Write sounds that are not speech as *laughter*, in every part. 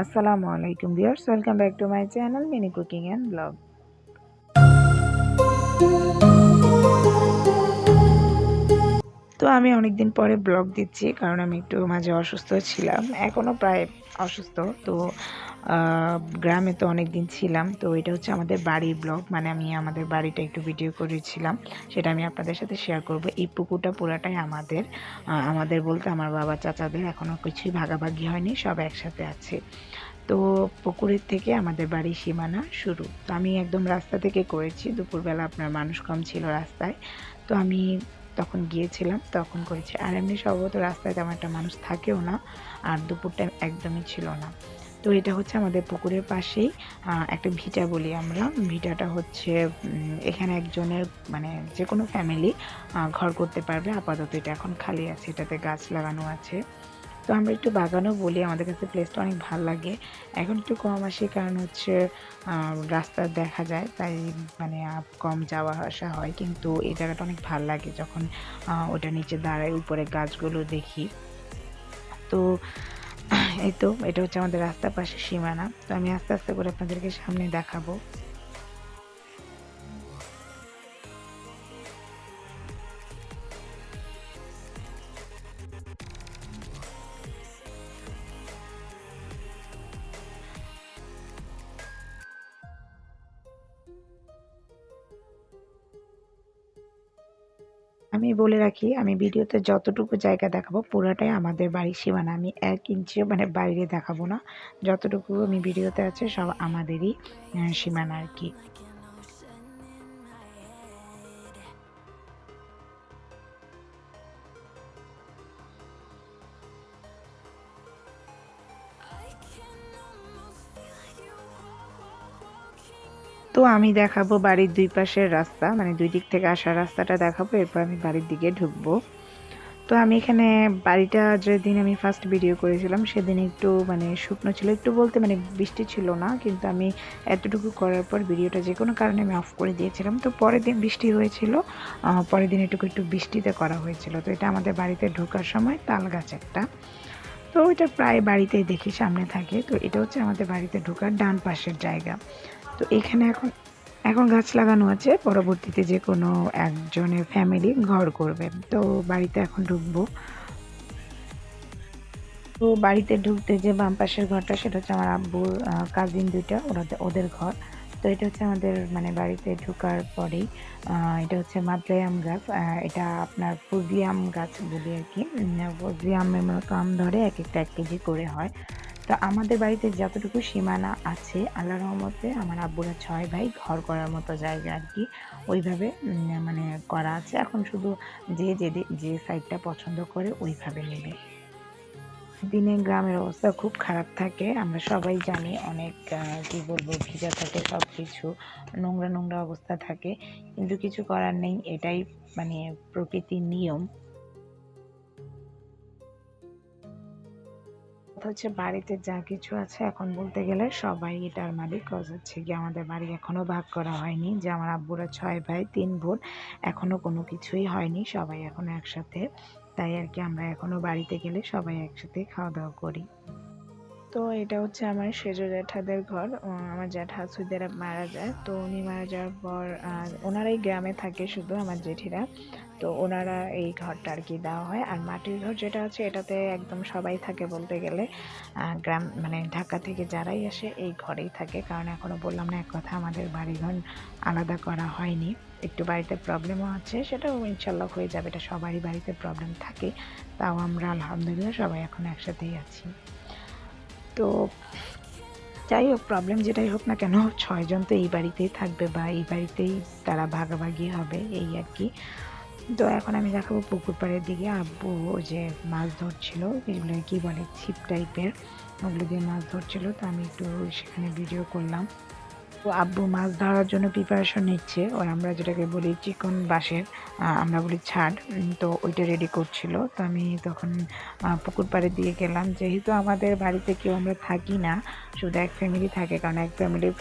আসসালামু আলাইকুম viewers, welcome back to my channel mini cooking and blog. তো আমি অনেক দিন পরে ব্লগ দিচ্ছি, কারণ আমি একটু মাঝে অসুস্থ ছিলাম এখনও প্রায় অসুস্থ, তো গ্রামে তো অনেক দিন ছিলাম, তো এটা হচ্ছে আমাদের বাড়ির ব্লগ। মানে আমি আমাদের বাড়িটা একটু ভিডিও করেছিলাম, সেটা আমি আপনাদের সাথে শেয়ার করব। এই পুকুরটা পুরাটাই আমাদের। আমাদের বলতে আমার বাবা, চাচাদের এখনও কিছুই ভাগাভাগি হয়নি, সব একসাথে আছে। তো পুকুরের থেকে আমাদের বাড়ির সীমানা শুরু। তো আমি একদম রাস্তা থেকে করেছি, দুপুরবেলা আপনার মানুষ কম ছিল রাস্তায়। তো আমি তখন গিয়েছিলাম, তখন করেছি। আর এমনি সম্ভবত রাস্তায় তেমন একটা মানুষ থাকেও না, আর দুপুরটা একদমই ছিল না। তো এটা হচ্ছে আমাদের পুকুরের পাশেই একটা ভিটা বলি আমরা। ভিটাটা হচ্ছে এখানে একজনের মানে যে কোনো ফ্যামিলি ঘর করতে পারবে। আপাতত এটা এখন খালি আছে, এটাতে গাছ লাগানো আছে। তো আমরা একটু বাগানও বলি, আমাদের কাছে প্লেসটা অনেক ভালো লাগে। এখন একটু কম আসি কারণ হচ্ছে রাস্তা দেখা যায়, তাই মানে কম যাওয়া আসা হয়। কিন্তু এই জায়গাটা অনেক ভালো লাগে যখন ওটা নিচে দাঁড়ায়, উপরে গাছগুলো দেখি। তো এই তো, এটা হচ্ছে আমাদের রাস্তার পাশে সীমানা। তো আমি আস্তে আস্তে করে আপনাদেরকে সামনে দেখাবো। আমি বলে রাখি, আমি ভিডিওতে যতটুকু জায়গা দেখাবো পুরোটাই আমাদের বাড়ির সীমানা। আমি এক ইঞ্চিও মানে বাইরে দেখাবো না। যতটুকু আমি ভিডিওতে আছে সব আমাদেরই সীমানা আর কি। তো আমি দেখাবো বাড়ির দুই পাশের রাস্তা মানে দুই দিক থেকে আসার রাস্তাটা দেখাবো, এরপর আমি বাড়ির দিকে ঢুকবো। তো আমি এখানে বাড়িটা যেদিন আমি ফার্স্ট ভিডিও করেছিলাম, সেদিন একটু মানে শুকনো ছিল। একটু বলতে মানে বৃষ্টি ছিল না, কিন্তু আমি এতটুকু করার পর ভিডিওটা যে কোনো কারণে আমি অফ করে দিয়েছিলাম। তো পরের দিন বৃষ্টি হয়েছিল পরের দিন এটুকু একটু বৃষ্টিতে করা হয়েছিল। তো এটা আমাদের বাড়িতে ঢোকার সময় তাল গাছ একটা। তো এটা প্রায় বাড়িতেই দেখি, সামনে থাকে। তো এটা হচ্ছে আমাদের বাড়িতে ঢোকার ডান পাশের জায়গা। তো এখানে এখন এখন গাছ লাগানো আছে। পরবর্তীতে যে কোনো একজনের ফ্যামিলি ঘর করবে। তো বাড়িতে এখন ঢুকবো। তো বাড়িতে ঢুকতে যে বাম পাশের ঘরটা সেটা হচ্ছে আমার আব্বুর কাজিন দুইটা ওরা ওদের ঘর। তো এটা হচ্ছে আমাদের মানে বাড়িতে ঢোকার পরেই এটা হচ্ছে মাদ্রাই আম গাছ। এটা আপনার ফুজি আম গাছ বলি আর কি। উম, ফুজি আমের মতো আম ধরে এক একটা এক কেজি করে হয়। তো আমাদের বাড়িতে যতটুকু সীমানা আছে আল্লাহ রহমতে আমার আব্বুরা ছয় ভাই ঘর করার মতো জায়গা আর কি। ওইভাবে মানে করা আছে। এখন শুধু যে যে যে সাইডটা পছন্দ করে ওইভাবে নেবে। দিনে গ্রামের অবস্থা খুব খারাপ থাকে। আমরা সবাই জানি অনেক কি বলব, ভিজা থাকে সব কিছু নোংরা নোংরা অবস্থা থাকে। কিন্তু কিছু করার নেই। এটাই মানে প্রকৃতির নিয়ম। হচ্ছে বাড়িতে যা কিছু আছে, এখন বলতে গেলে সবাই এটার মালিক। কজ হচ্ছে কি আমাদের বাড়ি এখনও ভাগ করা হয়নি। যে আমার আব্বুরা ছয় ভাই, তিন বোন এখনও কোনো কিছুই হয়নি। সবাই এখনও একসাথে। তাই আর কি আমরা এখনও বাড়িতে গেলে সবাই একসাথে খাওয়া দাওয়া করি। তো এটা হচ্ছে আমার সেজ জ্যাঠাদের ঘর। আমার জ্যাঠা সুদেরা মারা যায়। তো উনি মারা যাওয়ার পর ওনারাই গ্রামে থাকে শুধু, আমার জেঠিরা। তো ওনারা এই ঘরটা আর কি দেওয়া হয়। আর মাটির ঘর যেটা আছে, এটাতে একদম সবাই থাকে বলতে গেলে। গ্রাম মানে ঢাকা থেকে যারাই আসে, এই ঘরেই থাকে। কারণ এখনও বললাম না, এক কথা আমাদের বাড়িঘর আলাদা করা হয়নি। একটু বাড়িতে প্রবলেমও আছে, সেটাও ইনশাল্লাহ হয়ে যাবে। এটা সবারই বাড়িতে প্রবলেম থাকে। তাও আমরা আলহামদুলিল্লাহ সবাই এখন একসাথেই আছি। তো যাই হোক প্রবলেম যেটাই হোক না কেন, ছয়জন তো এই বাড়িতেই থাকবে বা এই বাড়িতেই তারা ভাগাভাগি হবে, এই আর কি। তো এখন আমি দেখাবো পুকুর পাড়ের দিকে আব্বু যে মাছ ধরছিল, এগুলো কি বলে, ছিপ টাইপের ওগুলো দিয়ে মাছ ধরছিল। তো আমি একটু সেখানে ভিডিও করলাম। তো আব্বু মাছ ধরার জন্য প্রিপারেশন নিচ্ছে। ওর আমরা যেটাকে বলি চিকন বাঁশের আমরা বলি ছাড়। তো ওইটা রেডি করছিল। তো আমি তখন পুকুর পাড়ে দিয়ে গেলাম। যেহেতু আমাদের বাড়িতে কেউ আমরা থাকি না, শুধু এক ফ্যামিলি থাকে, কারণ এক ফ্যামিলির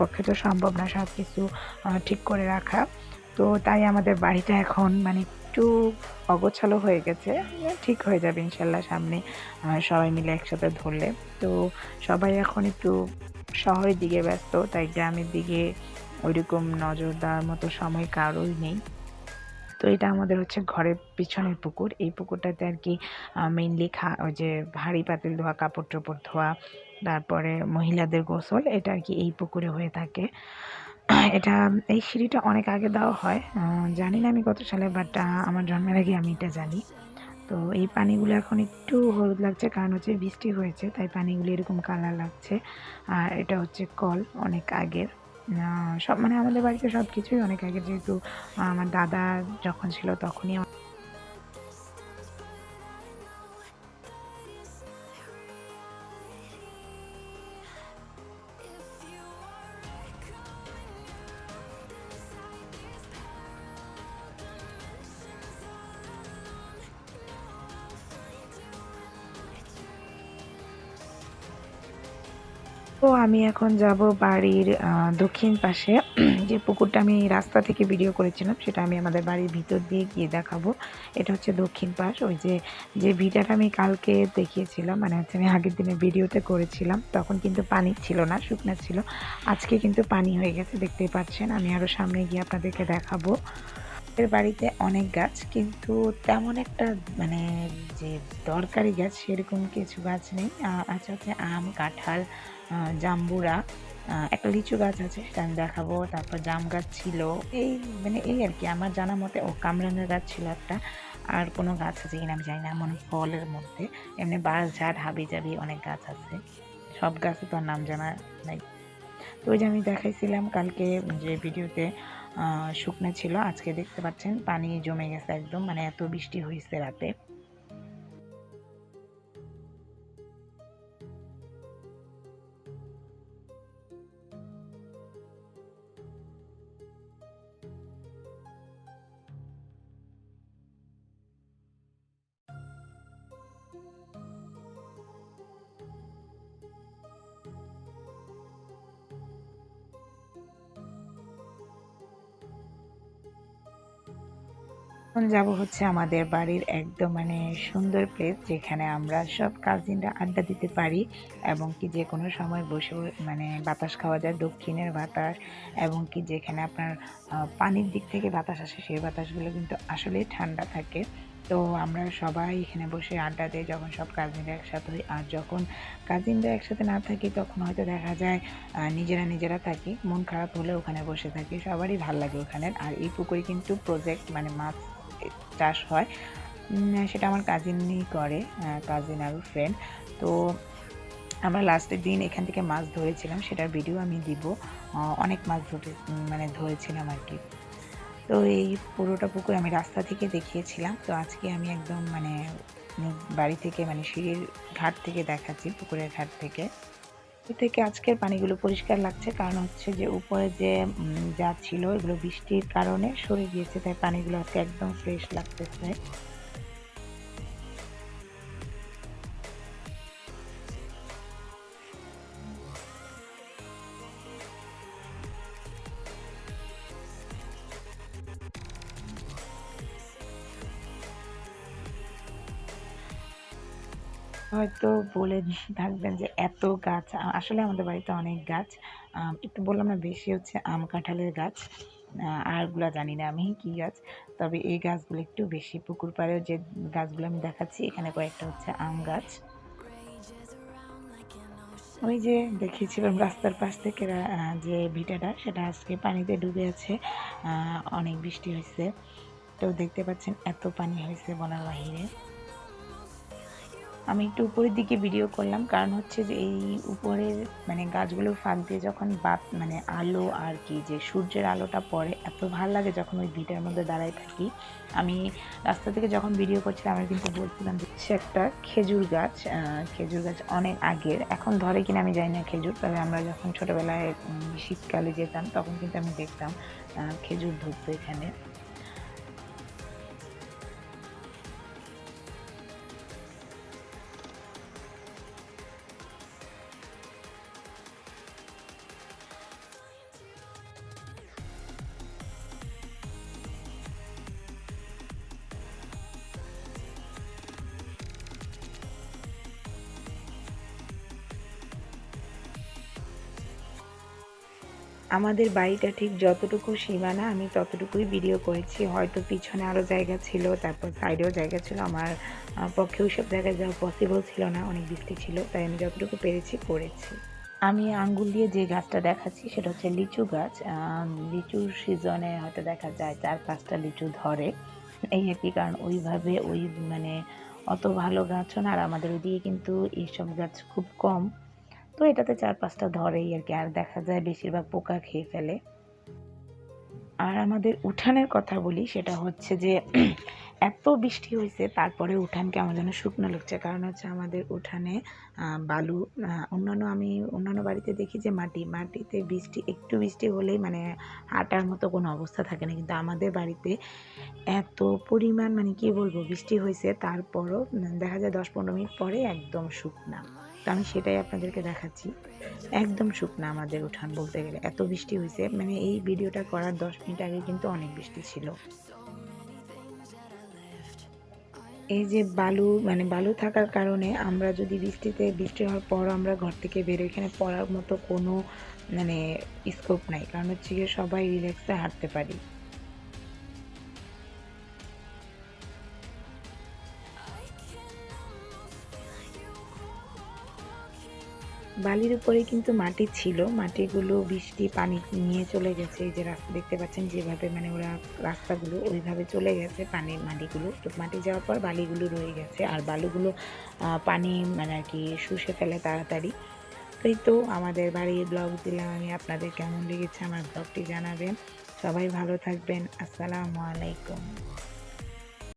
পক্ষে তো সম্ভব না সব কিছু ঠিক করে রাখা। তো তাই আমাদের বাড়িটা এখন মানে একটু অগোছালো হয়ে গেছে। ঠিক হয়ে যাবে ইনশাল্লাহ সামনে সবাই মিলে একসাথে ধরলে। তো সবাই এখন একটু শহরের দিকে ব্যস্ত, তাই গ্রামের দিকে ওইরকম নজর দেওয়ার মতো সময় কারোই নেই। তো এটা আমাদের হচ্ছে ঘরের পিছনের পুকুর। এই পুকুরটাতে আর কি মেইনলি খা, ওই যে হাঁড়ি পাতিল ধোয়া কাপড় টাপড় ধোয়া, তারপরে মহিলাদের গোসল, এটা আর কি এই পুকুরে হয়ে থাকে। *clears throat* এটা, এই সিঁড়িটা অনেক আগে দেওয়া হয়। জানি না আমি কত সালে বাট আমার জন্মের আগে আমি এটা জানি। তো এই পানিগুলো এখন একটু হলুদ লাগছে, কারণ হচ্ছে বৃষ্টি হয়েছে, তাই পানিগুলো এরকম কালার লাগছে। আর এটা হচ্ছে কল, অনেক আগের। সব মানে আমাদের বাড়িতে সব কিছুই অনেক আগের যেহেতু আমার দাদা যখন ছিল তখনই তো আমি এখন যাব বাড়ির দক্ষিণ পাশে। *clears throat* যে পুকুরটা আমি রাস্তা থেকে ভিডিও করেছিলাম, সেটা আমি আমাদের বাড়ির ভিতর দিয়ে গিয়ে দেখাবো। এটা হচ্ছে দক্ষিণ পাশ। ওই যে যে ভিডিওটা আমি কালকে দেখিয়েছিলাম মানে হচ্ছে আমি আগের দিনে ভিডিওতে করেছিলাম, তখন কিন্তু পানি ছিল না, শুকনা ছিল। আজকে কিন্তু পানি হয়ে গেছে, দেখতেই পাচ্ছেন। আমি আরও সামনে গিয়ে আপনাদেরকে দেখাবো। এর বাড়িতে অনেক গাছ, কিন্তু তেমন একটা মানে যে দরকারি গাছ সেরকম কিছু গাছ নেই। আছে হচ্ছে আম, কাঁঠাল জাম্বুরা একটা লিচু গাছ আছে, সেটা আমি দেখাবো। তারপর জাম গাছ ছিল। এই মানে এই আর কি, আমার জানা মতে ও কামরাঙা গাছ ছিল একটা। আর কোনো গাছ আছে কিনা আমি জানি না মনে ফলের মধ্যে। এমনি বাঁশ, ঝাড়, হাবি জাবি অনেক গাছ আছে। সব গাছে তো নাম জানা নাই। তো ওই যে আমি দেখাইছিলাম কালকে যে ভিডিওতে শুকনো ছিল। আজকে দেখতে পাচ্ছেন পানি জমে গেছে একদম। মানে এত বৃষ্টি হয়েছে রাতে। এখন যাব হচ্ছে আমাদের বাড়ির একদম মানে সুন্দর প্লেস যেখানে আমরা সব কাজিনরা আড্ডা দিতে পারি এবং কি যে কোনো সময় বসে মানে বাতাস খাওয়া যায়, দক্ষিণের বাতাস এবং কি যেখানে আপনার পানির দিক থেকে বাতাস আসে সেই বাতাসগুলো কিন্তু আসলেই ঠান্ডা থাকে। তো আমরা সবাই এখানে বসে আড্ডা দিই যখন সব কাজিনরা একসাথে হই। আর যখন কাজিনরা একসাথে না থাকি তখন হয়তো দেখা যায় নিজেরা নিজেরা থাকি। মন খারাপ হলে ওখানে বসে থাকি। সবারই ভালো লাগে ওখানে। আর এই পুকুরে কিন্তু প্রজেক্ট মানে মাছ চাষ হয়। সেটা আমার কাজিনই করে কাজিন আর ফ্রেন্ড তো আমরা লাস্টের দিন এখান থেকে মাছ ধরেছিলাম, সেটার ভিডিও আমি দিব। অনেক মাছ ধরে মানে ধরেছিলাম আর কি। তো এই পুরোটা পুকুর আমি রাস্তা থেকে দেখিয়েছিলাম। তো আজকে আমি একদম মানে বাড়ি থেকে মানে সিঁড়ির ঘাট থেকে দেখাচ্ছি, পুকুরের ঘাট থেকে। থেকে আজকের পানিগুলো পরিষ্কার লাগছে। কারণ হচ্ছে যে উপরে যে যা ছিল এগুলো বৃষ্টির কারণে সরে গিয়েছে, তাই পানিগুলো আজকে একদম ফ্রেশ লাগতেছে। হয়তো বলে *laughs* থাকবেন যে এত গাছ আসলে আমাদের বাড়িতে অনেক গাছ। একটু বললাম না, বেশি হচ্ছে আম কাঁঠালের গাছ। আরগুলা জানি না আমি কি গাছ, তবে এই গাছগুলো একটু বেশি পুকুর পাড়েও যে গাছগুলো আমি দেখাচ্ছি, এখানে কয়েকটা হচ্ছে আম গাছ। ওই যে দেখিয়েছিলাম রাস্তার পাশ থেকে যে ভিটাটা, সেটা আজকে পানিতে ডুবে আছে। অনেক বৃষ্টি হয়েছে তো দেখতে পাচ্ছেন এত পানি হয়েছে বলার বাহিরে। আমি একটু উপরের দিকে ভিডিও করলাম, কারণ হচ্ছে যে এই উপরের মানে গাছগুলোর ফাঁক দিয়ে যখন বাত মানে আলো আর কি যে সূর্যের আলোটা পড়ে, এত ভালো লাগে যখন ওই ভিটার মধ্যে দাঁড়ায় থাকি। আমি রাস্তা থেকে যখন ভিডিও করছিলাম, আমি কিন্তু বলছিলাম যে হচ্ছে একটা খেজুর গাছ খেজুর গাছ অনেক আগের, এখন ধরে কিনা আমি জানি না খেজুর, তবে আমরা যখন ছোটবেলায় শীতকালে যেতাম, তখন কিন্তু আমি দেখতাম খেজুর ধরতো এখানে। আমাদের বাড়িটা ঠিক যতটুকু সীমানা, আমি ততটুকুই ভিডিও করেছি। হয়তো পিছনে আরও জায়গা ছিল, তারপর সাইডেও জায়গা ছিল। আমার পক্ষে ওইসব জায়গায় যাওয়া পসিবল ছিল না, অনেক বৃষ্টি ছিল। তাই আমি যতটুকু পেরেছি, করেছি। আমি আঙ্গুল দিয়ে যে গাছটা দেখাচ্ছি, সেটা হচ্ছে লিচু গাছ। লিচুর সিজনে হয়তো দেখা যায় চার পাঁচটা লিচু ধরে। এই আর কি, কারণ ওইভাবে ওই মানে অত ভালো গাছও না, আর আমাদের ওইদিকে কিন্তু এইসব গাছ খুব কম। তো এটাতে চার পাঁচটা ধরেই আর কি, আর দেখা যায় বেশিরভাগ পোকা খেয়ে ফেলে। আর আমাদের উঠানের কথা বলি, সেটা হচ্ছে যে *clears throat* এত বৃষ্টি হয়েছে, তারপরে উঠান কেমন যেন শুকনো লাগছে। কারণ হচ্ছে আমাদের উঠানে বালু অন্যান্য আমি অন্যান্য বাড়িতে দেখি যে মাটি, মাটিতে বৃষ্টি, একটু বৃষ্টি হলেই মানে হাঁটার মতো কোনো অবস্থা থাকে না। কিন্তু আমাদের বাড়িতে এত পরিমাণ মানে কি বলব, বৃষ্টি হয়েছে, তারপরও দেখা যায় দশ পনেরো মিনিট পরে একদম শুকনা। তো আমি সেটাই আপনাদেরকে দেখাচ্ছি। একদম শুকনা আমাদের উঠান বলতে গেলে। এত বৃষ্টি হয়েছে মানে এই ভিডিওটা করার দশ মিনিট আগে কিন্তু অনেক বৃষ্টি ছিল। এই যে বালু মানে বালু থাকার কারণে আমরা যদি বৃষ্টিতে, বৃষ্টি হওয়ার পর আমরা ঘর থেকে বেরোই এখানে পড়ার মতো কোনো মানে স্কোপ নাই। কারণ হচ্ছে সবাই রিল্যাক্সে হাঁটতে পারি। বালির উপরে কিন্তু মাটি ছিল। মাটিগুলো বৃষ্টি, পানি নিয়ে চলে গেছে। এই যে রাস্তা দেখতে পাচ্ছেন যেভাবে মানে ওরা রাস্তাগুলো ওইভাবে চলে গেছে পানির মাটিগুলো। তো মাটি যাওয়ার পর বালিগুলো রয়ে গেছে। আর বালুগুলো পানি মানে আর কি শুষে ফেলে তাড়াতাড়ি। এই তো আমাদের বাড়ির ব্লগ দিলাম আমি। আপনাদের কেমন লেগেছে আমার ব্লগটি জানাবেন। সবাই ভালো থাকবেন। আসসালামু আলাইকুম।